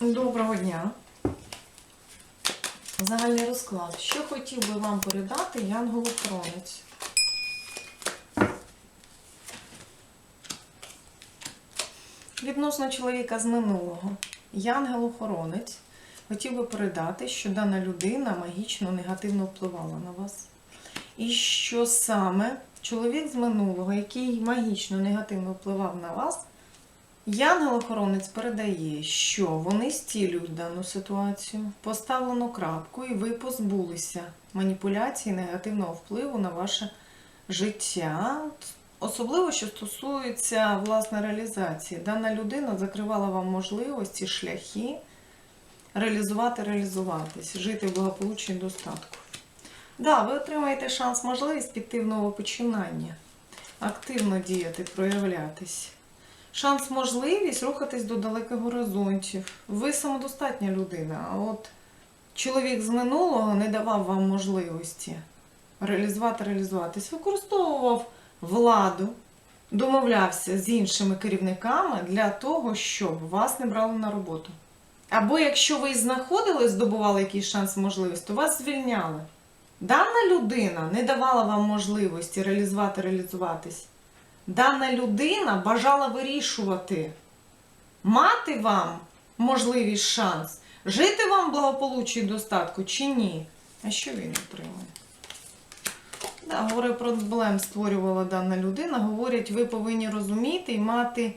Доброго дня. Загальний розклад. Що хотів би вам передати Янгол-охоронець? Відносно чоловіка з минулого. Янгел-охоронець хотів би передати, що дана людина магічно негативно впливала на вас. І що саме чоловік з минулого, який магічно негативно впливав на вас, Янгел-охоронець передає, що вони стілюють дану ситуацію, поставлено крапку, і ви позбулися маніпуляції негативного впливу на ваше життя. Особливо, що стосується власне реалізації. Дана людина закривала вам можливості, шляхи реалізувати, реалізуватись, жити в благополуччі і достатку. Да, ви отримаєте шанс, можливість піти в нове починання, активно діяти, проявлятись. Шанс, можливість рухатись до далеких горизонтів. Ви самодостатня людина, а от чоловік з минулого не давав вам можливості реалізувати, реалізуватись. Використовував владу, домовлявся з іншими керівниками для того, щоб вас не брали на роботу. Або якщо ви і знаходились, здобували якийсь шанс, можливість, то вас звільняли. Дана людина не давала вам можливості реалізувати, реалізуватись. Дана людина бажала вирішувати, мати вам можливість шанс, жити вам в благополуччі і достатку чи ні. А що він отримує? Да, говорю проблем створювала дана людина. Говорять, ви повинні розуміти і мати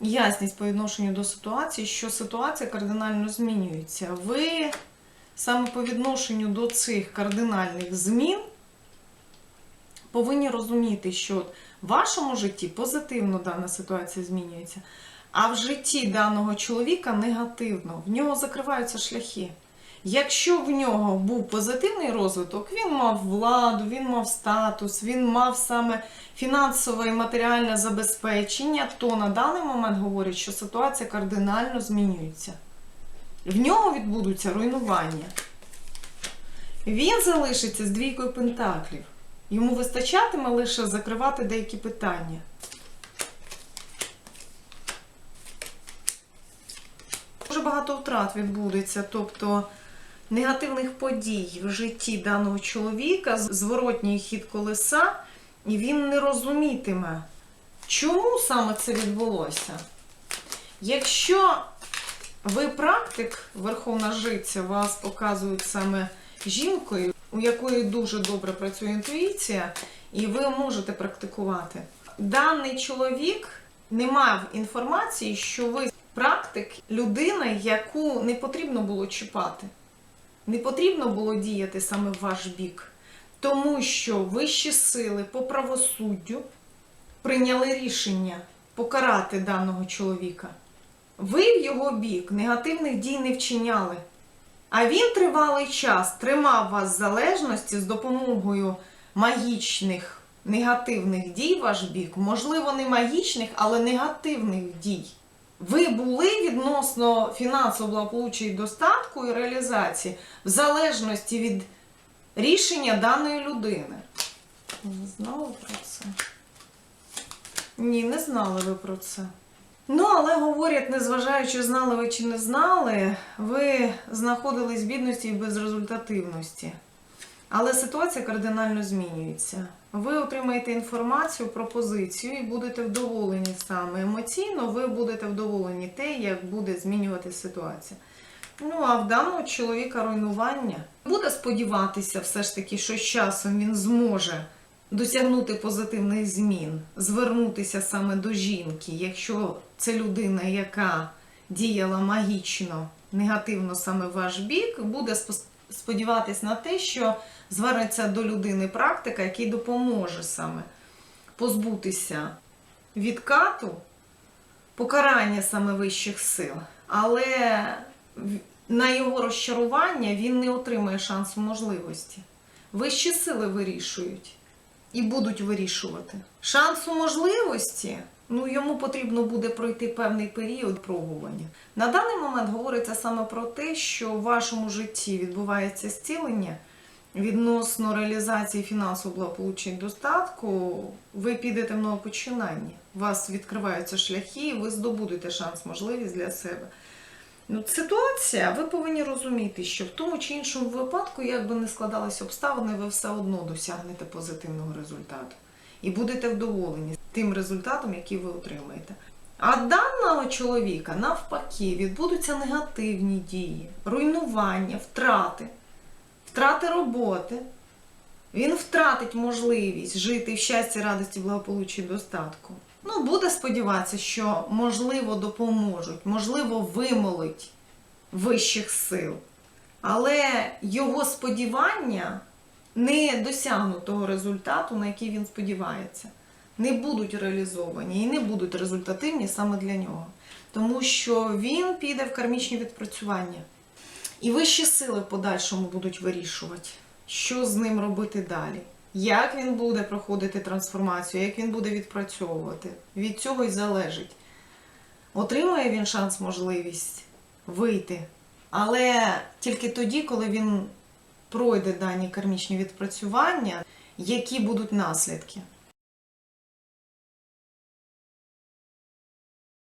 ясність по відношенню до ситуації, що ситуація кардинально змінюється. Ви саме по відношенню до цих кардинальних змін повинні розуміти, що в вашому житті позитивно дана ситуація змінюється, а в житті даного чоловіка негативно. В нього закриваються шляхи. Якщо в нього був позитивний розвиток, він мав владу, він мав статус, він мав саме фінансове і матеріальне забезпечення, то на даний момент говорять, що ситуація кардинально змінюється. В нього відбудуться руйнування. Він залишиться з двійкою пентаклів. Йому вистачатиме лише закривати деякі питання. Дуже багато втрат відбудеться, тобто негативних подій в житті даного чоловіка, зворотній хід колеса, і він не розумітиме, чому саме це відбулося. Якщо ви практик, Верховна Жиця, вас показують саме жінкою, у якої дуже добре працює інтуїція, і ви можете практикувати. Даний чоловік не мав інформації, що ви практик, людина, яку не потрібно було чіпати. Не потрібно було діяти саме в ваш бік, тому що вищі сили по правосуддю прийняли рішення покарати даного чоловіка. Ви в його бік негативних дій не вчиняли. А він тривалий час тримав вас в залежності з допомогою магічних негативних дій ваш бік, можливо, не магічних, але негативних дій. Ви були відносно фінансового благополуччя і достатку і реалізації в залежності від рішення даної людини. Ви знали про це? Ні, не знали ви про це. Ну, але говорять, незважаючи, знали ви чи не знали, ви знаходились в бідності і безрезультативності. Але ситуація кардинально змінюється. Ви отримаєте інформацію, пропозицію і будете вдоволені саме емоційно, ви будете вдоволені те, як буде змінювати ситуація. Ну, а в даного чоловіка руйнування буде сподіватися, все ж таки, що з часом він зможе досягнути позитивних змін, звернутися саме до жінки, якщо це людина, яка діяла магічно, негативно саме в ваш бік, буде сподіватись на те, що звернеться до людини практика, який допоможе саме позбутися відкату, покарання саме вищих сил. Але на його розчарування він не отримає шансу можливості. Вищі сили вирішують і будуть вирішувати. Шансу можливості, ну йому потрібно буде пройти певний період пробування. На даний момент говориться саме про те, що в вашому житті відбувається зцілення відносно реалізації фінансового благополуччя і достатку. Ви підете в нове починання. У вас відкриваються шляхи, і ви здобудете шанс, можливість для себе. Ну, ситуація, ви повинні розуміти, що в тому чи іншому випадку, як би не складалися обставини, ви все одно досягнете позитивного результату. І будете вдоволені тим результатом, який ви отримаєте. А даного чоловіка навпаки відбудуться негативні дії, руйнування, втрати, втрати роботи. Він втратить можливість жити в щасті, радості, благополуччі, достатку. Ну, буде сподіватися, що можливо допоможуть, можливо, вимолить вищих сил. Але його сподівання не досягнуть того результату, на який він сподівається, не будуть реалізовані і не будуть результативні саме для нього. Тому що він піде в кармічні відпрацювання. І вищі сили в подальшому будуть вирішувати, що з ним робити далі. Як він буде проходити трансформацію, як він буде відпрацьовувати. Від цього й залежить. Отримує він шанс, можливість вийти. Але тільки тоді, коли він пройде дані кармічні відпрацювання, які будуть наслідки.